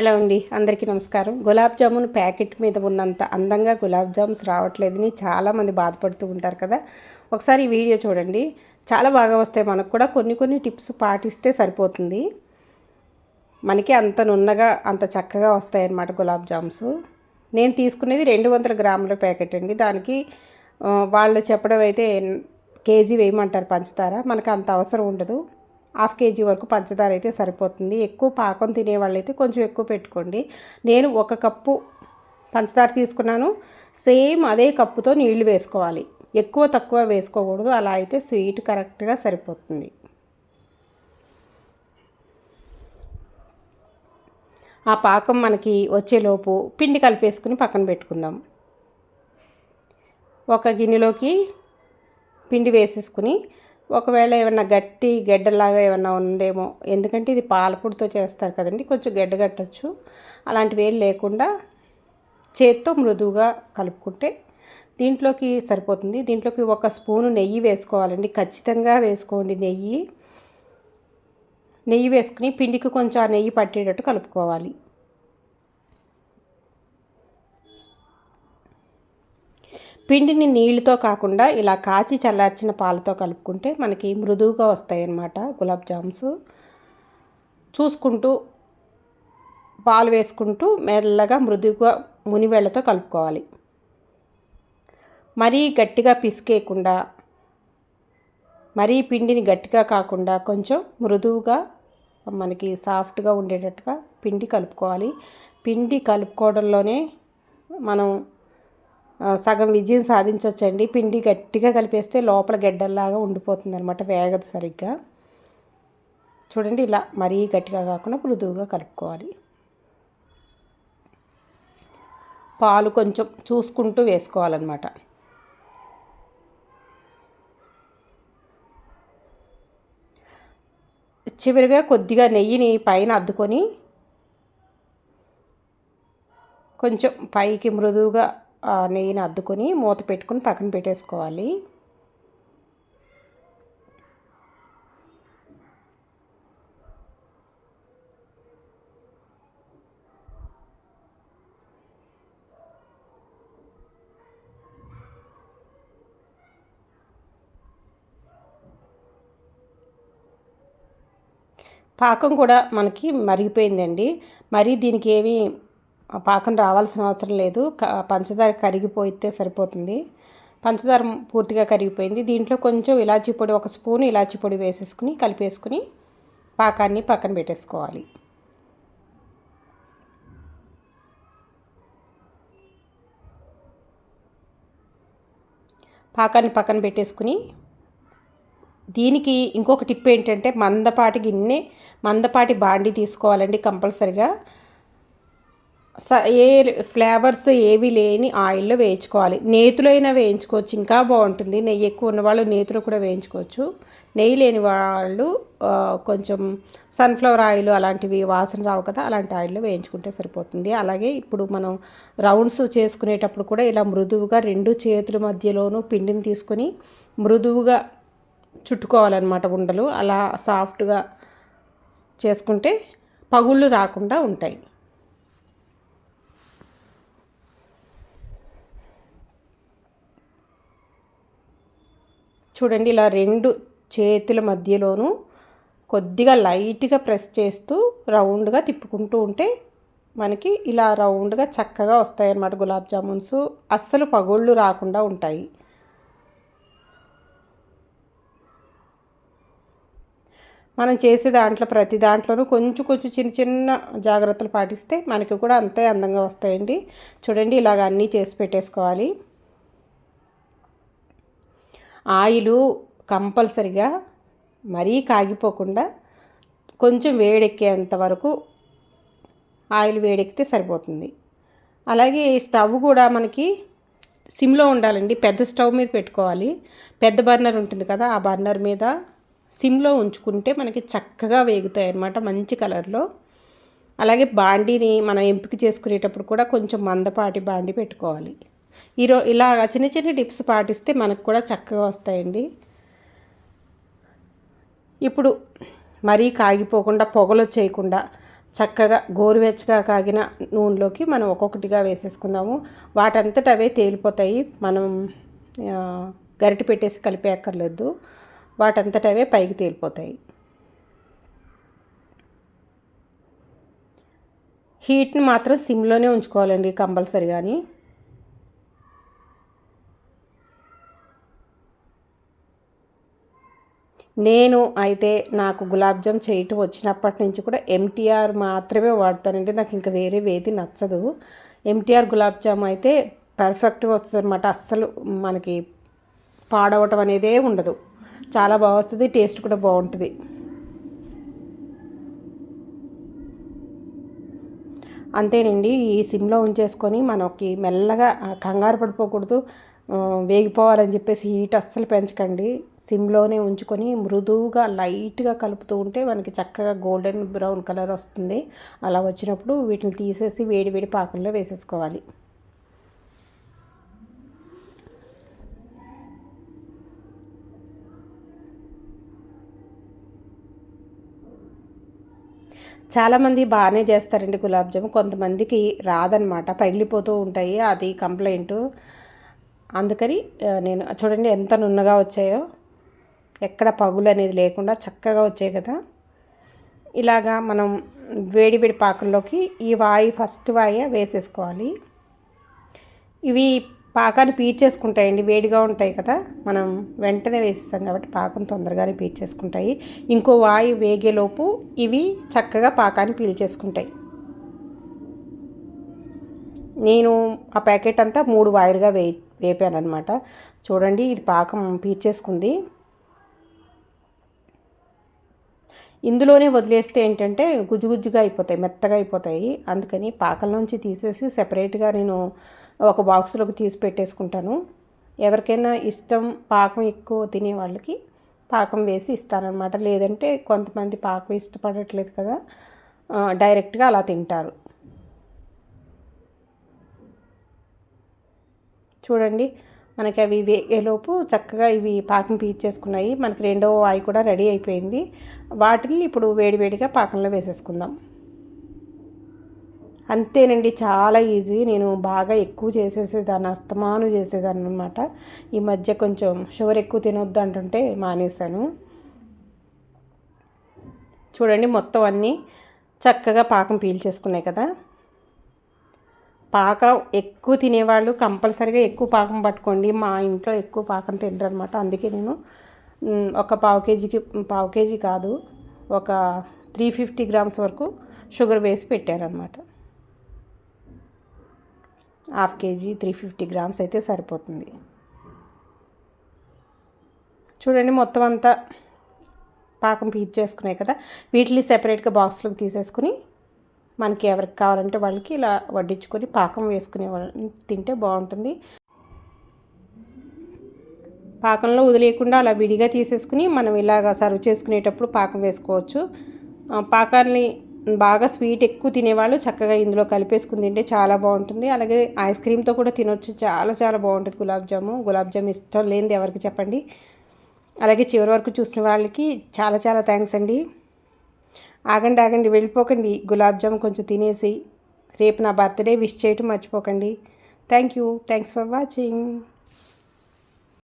Hello అండి అందరికీ నమస్కారం. గులాబ్ జామున్ ప్యాకెట్ మీద ఉన్నంత అందంగా గులాబ్ జామ్స్ రావట్లేదని చాలామంది బాధపడుతూ ఉంటారు కదా. ఒకసారి ఈ వీడియో చూడండి. చాలా బాగా వస్తాయి. మనకు కూడా కొన్ని కొన్ని టిప్స్ పాటిస్తే సరిపోతుంది. మనకి అంత నున్నగా అంత చక్కగా వస్తాయి అన్నమాట గులాబ్ జామ్స్. నేను తీసుకునేది రెండు వందల గ్రాముల ప్యాకెట్ అండి. దానికి వాళ్ళు చెప్పడం అయితే కేజీ వేయమంటారు పంచదార మనకు అంత అవసరం ఉండదు. హాఫ్ కేజీ వరకు పంచదార అయితే సరిపోతుంది. ఎక్కువ పాకం తినే వాళ్ళైతే కొంచెం ఎక్కువ పెట్టుకోండి. నేను ఒక కప్పు పంచదార తీసుకున్నాను. సేమ్ అదే కప్పుతో నీళ్ళు వేసుకోవాలి. ఎక్కువ తక్కువ వేసుకోకూడదు. అలా అయితే స్వీట్ కరెక్ట్గా సరిపోతుంది. ఆ పాకం మనకి వచ్చేలోపు పిండి కలిపేసుకుని పక్కన పెట్టుకుందాం. ఒక గిన్నెలోకి పిండి వేసేసుకుని ఒకవేళ ఏమన్నా గట్టి గడ్డలాగా ఏమన్నా ఉందేమో ఎందుకంటే ఇది పాలపొడితో చేస్తారు కదండి కొంచెం గడ్డ కట్టచ్చు. అలాంటివి ఏం లేకుండా చేత్తో మృదువుగా కలుపుకుంటే దీంట్లోకి సరిపోతుంది. దీంట్లోకి ఒక స్పూను నెయ్యి వేసుకోవాలండి. ఖచ్చితంగా వేసుకోండి నెయ్యి. నెయ్యి వేసుకుని పిండికి కొంచెం ఆ నెయ్యి పట్టేటట్టు కలుపుకోవాలి. పిండిని నీళ్ళతో కాకుండా ఇలా కాచి చల్లార్చిన పాలతో కలుపుకుంటే మనకి మృదువుగా వస్తాయన్నమాట గులాబ్ జామ్స్. చూసుకుంటూ పాలు వేసుకుంటూ మెల్లగా మృదువుగా మునివేళ్ళతో కలుపుకోవాలి. మరీ గట్టిగా పిసికేయకుండా మరీ పిండిని గట్టిగా కాకుండా కొంచెం మృదువుగా మనకి సాఫ్ట్గా ఉండేటట్టుగా పిండి కలుపుకోవాలి. పిండి కలుపుకోవడంలోనే మనం సగం విజయం సాధించవచ్చండి పిండి గట్టిగా కలిపేస్తే లోపల గడ్డల్లాగా ఉండిపోతుంది అనమాట వేగదు సరిగ్గా. చూడండి ఇలా మరీ గట్టిగా కాకుండా మృదువుగా కలుపుకోవాలి. పాలు కొంచెం చూసుకుంటూ వేసుకోవాలన్నమాట. చివరిగా కొద్దిగా నెయ్యిని పైన అద్దుకొని కొంచెం పైకి మృదువుగా నెయ్యిని అద్దుకొని మూత పెట్టుకొని పక్కన పెట్టేసుకోవాలి. పాకం కూడా మనకి మరిగిపోయిందండి. మరి దీనికి ఏమీ పాకం రావాల్సిన అవసరం లేదు. పంచదార కరిగిపోయితే సరిపోతుంది. పంచదార పూర్తిగా కరిగిపోయింది. దీంట్లో కొంచెం ఇలాచీ పొడి ఒక స్పూన్ ఇలాచీ పొడి వేసేసుకుని కలిపేసుకుని పాకాన్ని పక్కన పెట్టేసుకోవాలి. పాకాన్ని పక్కన పెట్టేసుకుని దీనికి ఇంకొక టిప్ ఏంటంటే మందపాటి గిన్నె మందపాటి బాండి తీసుకోవాలండి కంపల్సరిగా. ఏ ఫ్లేవర్స్ ఏవి లేని ఆయిల్లో వేయించుకోవాలి. నేతిలో అయినా వేయించుకోవచ్చు ఇంకా బాగుంటుంది. నెయ్యి ఎక్కువ ఉన్నవాళ్ళు నేతిలో కూడా వేయించుకోవచ్చు. నెయ్యి లేని వాళ్ళు కొంచెం సన్ఫ్లవర్ ఆయిల్ అలాంటివి వాసన రావు కదా అలాంటి ఆయిల్లో వేయించుకుంటే సరిపోతుంది. అలాగే ఇప్పుడు మనం రౌండ్స్ చేసుకునేటప్పుడు కూడా ఇలా మృదువుగా రెండు చేతుల మధ్యలోనూ పిండిని తీసుకొని మృదువుగా చుట్టుకోవాలన్నమాట ఉండలు. అలా సాఫ్ట్గా చేసుకుంటే పగుళ్ళు రాకుండా ఉంటాయి. చూడండి ఇలా రెండు చేతుల మధ్యలోనూ కొద్దిగా లైట్గా ప్రెస్ చేస్తూ రౌండ్గా తిప్పుకుంటూ ఉంటే మనకి ఇలా రౌండ్గా చక్కగా వస్తాయన్నమాట గులాబ్ జామున్స్. అస్సలు పగుళ్ళు రాకుండా ఉంటాయి. మనం చేసే దాంట్లో ప్రతి దాంట్లోనూ కొంచెం కొంచెం చిన్న చిన్న జాగ్రత్తలు పాటిస్తే మనకి కూడా అంతే అందంగా వస్తాయండి. చూడండి ఇలాగ అన్నీ చేసి పెట్టేసుకోవాలి. ఆయిలు కంపల్సరిగా మరీ కాగిపోకుండా కొంచెం వేడెక్కేంత వరకు ఆయిల్ వేడెక్కితే సరిపోతుంది. అలాగే స్టవ్ కూడా మనకి సిమ్లో ఉండాలండి. పెద్ద స్టవ్ మీద పెట్టుకోవాలి. పెద్ద బర్నర్ ఉంటుంది కదా ఆ బర్నర్ మీద సిమ్లో ఉంచుకుంటే మనకి చక్కగా వేగుతాయి అన్నమాట మంచి కలర్లో. అలాగే బాండీని మనం ఎంపిక చేసుకునేటప్పుడు కూడా కొంచెం మందపాటి బాండి పెట్టుకోవాలి. ఈరో ఇలా చిన్న చిన్న టిప్స్ పాటిస్తే మనకు కూడా చక్కగా వస్తాయండి. ఇప్పుడు మరీ కాగిపోకుండా పొగలు చేయకుండా చక్కగా గోరువెచ్చగా కాగిన నూనెలోకి మనం ఒక్కొక్కటిగా వేసేసుకుందాము. వాటంతట అవే తేలిపోతాయి. మనం గరిటె పెట్టేసి కలిపే అక్కర్లేదు. వాటంతట అవే పైకి తేలిపోతాయి. హీట్ని మాత్రం సిమ్లోనే ఉంచుకోవాలండి కంపల్సరీ నేను అయితే నాకు గులాబ్ జామ్ చేయటం వచ్చినప్పటి నుంచి కూడా ఎంటీఆర్ మాత్రమే వాడతానండి. నాకు ఇంకా వేరే వేది నచ్చదు. ఎంటీఆర్ గులాబ్ జామ్ అయితే పర్ఫెక్ట్గా వస్తుంది అనమాట అస్సలు మనకి పాడవటం అనేదే ఉండదు. చాలా బాగా వస్తుంది టేస్ట్ కూడా బాగుంటుంది. అంతేనండి. ఈ సిమ్లో ఉంచేసుకొని మనకి మెల్లగా కంగారు పడిపోకూడదు. వేగిపోవాలని చెప్పేసి హీట్ అస్సలు పెంచకండి. సిమ్లోనే ఉంచుకొని మృదువుగా లైట్గా కలుపుతూ ఉంటే మనకి చక్కగా గోల్డెన్ బ్రౌన్ కలర్ వస్తుంది. అలా వచ్చినప్పుడు వీటిని తీసేసి వేడి వేడి పాకంలో వేసేసుకోవాలి. చాలామంది బాగానే చేస్తారండి గులాబ్ జామ్ కొంతమందికి రాదనమాట పగిలిపోతూ ఉంటాయి. అది కంప్లైంట్. అందుకని నేను చూడండి ఎంత నున్నగా వచ్చాయో. ఎక్కడ పగులు అనేది లేకుండా చక్కగా వచ్చాయి కదా. ఇలాగా మనం వేడి వేడి ఈ వాయి ఫస్ట్ వాయి వేసేసుకోవాలి. ఇవి పాకాన్ని పీల్చేసుకుంటాయండి వేడిగా ఉంటాయి కదా. మనం వెంటనే వేసేస్తాం కాబట్టి పాకం తొందరగానే పీల్చేసుకుంటాయి. ఇంకో వాయు వేగేలోపు ఇవి చక్కగా పాకాన్ని పీల్చేసుకుంటాయి. నేను ఆ ప్యాకెట్ అంతా మూడు వాయిలుగా వే వేపాను అనమాట చూడండి ఇది పాకం పీల్చేసుకుంది. ఇందులోనే వదిలేస్తే ఏంటంటే గుజ్జుగుజ్జుగా అయిపోతాయి మెత్తగా అయిపోతాయి. అందుకని పాకంలోంచి తీసేసి సెపరేట్గా నేను ఒక బాక్స్లోకి తీసి పెట్టేసుకుంటాను. ఎవరికైనా ఇష్టం పాకం ఎక్కువ తినే వాళ్ళకి పాకం వేసి ఇస్తానన్నమాట. లేదంటే కొంతమంది పాకం ఇష్టపడట్లేదు కదా డైరెక్ట్గా అలా తింటారు. చూడండి మనకి అవి వేగేలోపు చక్కగా ఇవి పాకం పీచేసుకున్నాయి మనకి రెండవ వాయి కూడా రెడీ అయిపోయింది. వాటిని ఇప్పుడు వేడివేడిగా పాకంలో వేసేసుకుందాం. అంతేనండి చాలా ఈజీ. నేను బాగా ఎక్కువ చేసేసేదాన్ని అస్తమాను చేసేదాన్ని అనమాట ఈ మధ్య కొంచెం షుగర్ ఎక్కువ తినొద్దు అంటుంటే మానేశాను. చూడండి మొత్తం అన్నీ చక్కగా పాకం పీల్చేసుకున్నాయి కదా. పాకం ఎక్కువ తినేవాళ్ళు కంపల్సరీగా ఎక్కువ పాకం పట్టుకోండి. మా ఇంట్లో ఎక్కువ పాకం తింటారు అనమాట అందుకే నేను ఒక పావు కేజీకి పావు కేజీ కాదు ఒక త్రీ ఫిఫ్టీ గ్రామ్స్ వరకు షుగర్ వేసి పెట్టారనమాట half KG three fifty grams అయితే సరిపోతుంది. చూడండి మొత్తం అంతా పాకం పీట్ చేసుకున్నాయి కదా. వీటిని సెపరేట్గా బాక్స్లోకి తీసేసుకుని మనకి ఎవరికి కావాలంటే వాళ్ళకి ఇలా వడ్డించుకొని పాకం వేసుకునే తింటే బాగుంటుంది. పాకంలో వదిలేయకుండా అలా విడిగా తీసేసుకుని మనం ఇలాగ సర్వ్ చేసుకునేటప్పుడు పాకం వేసుకోవచ్చు. పాకాన్ని బాగా స్వీట్ ఎక్కువ తినేవాళ్ళు చక్కగా ఇందులో కలిపేసుకుని తింటే చాలా బాగుంటుంది. అలాగే ఐస్ క్రీమ్తో కూడా తినొచ్చు. చాలా చాలా బాగుంటుంది గులాబ్ జాము. గులాబ్ జామ్ ఇష్టం లేనిది ఎవరికి చెప్పండి. అలాగే చివరి వరకు చూసిన వాళ్ళకి చాలా చాలా థ్యాంక్స్ అండి. ఆగండి ఆగండి వెళ్ళిపోకండి. గులాబ్ జామ్ కొంచెం తినేసి రేపు నా బర్త్డే విష్ చేయటం మర్చిపోకండి. Thank you. Thanks for watching.